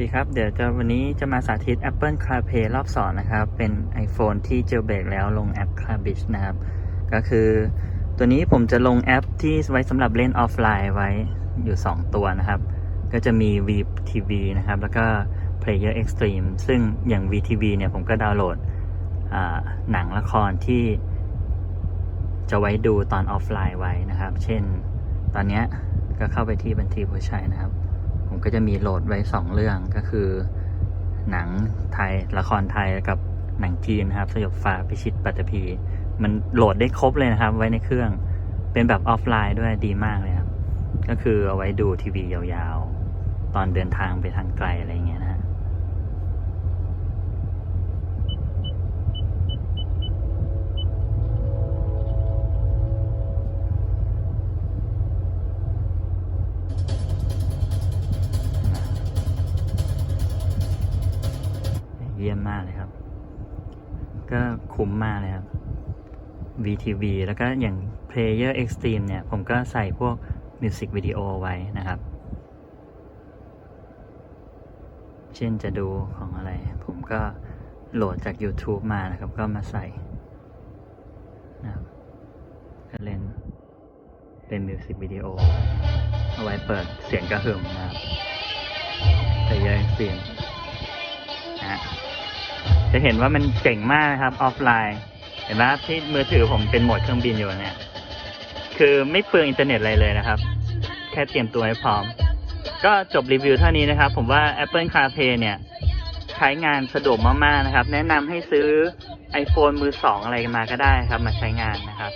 ดีครับ เดี๋ยวจะวันนี้จะมาสาธิต Apple CarPlay รอบสองนะครับ เป็น iPhone ที่เจลเบรกแล้วลงแอป CarBridge นะครับ ก็คือตัวนี้ผมจะลงแอปที่ไว้สำหรับเล่นออฟไลน์ไว้อยู่ 2 ตัวนะครับ ก็จะมี VTV นะครับ แล้วก็ Player Extreme ซึ่งอย่าง VTV เนี่ยผมก็ดาวน์โหลดหนังละครที่จะไว้ดูตอนออฟไลน์ไว้นะครับ เช่นตอนนี้ก็เข้าไปที่บัญชีผู้ใช้นะครับ ผมก็จะมีโหลดไว้สองเรื่องก็คือ หนังไทยละครไทยกับหนังจีนนะครับ สยบฟ้าพิชิตปัตตภีมันโหลดได้ครบเลยนะครับ ไว้ในเครื่องเป็นแบบออฟไลน์ด้วยดีมากเลยครับ ก็คือเอาไว้ดูทีวียาวๆ ตอนเดินทางไปทางไกลอะไรอย่างเงี้ยนะฮะ เยี่ยมมากเลยครับ ก็คุ้มมากเลยครับ VTV แล้วก็อย่าง Player Extreme เนี่ย ผมก็ใส่พวกมิวสิกวิดีโอไว้นะครับ เช่นจะดูของอะไร ผมก็โหลดจาก YouTube มานะครับ ก็มาใส่นะครับก็เล่นเป็นมิวสิกวิดีโอ เอาไว้เปิดเสียงกระหึ่มนะครับ Player Extreme จะเห็นว่ามันเจ๋งมากนะครับ ออฟไลน์ เห็นไหมที่มือถือผมเป็นโหมดเครื่องบินอยู่เนี่ย คือไม่เปลืองอินเทอร์เน็ตอะไรเลยนะครับ แค่เตรียมตัวให้พร้อม ก็จบรีวิวเท่านี้นะครับ ผมว่า Apple CarPlay เนี่ย ใช้งานสะดวกมาก ๆ นะครับ แนะนำให้ซื้อ iPhone มือสองอะไรมาก็ได้ครับ มาใช้งานนะครับ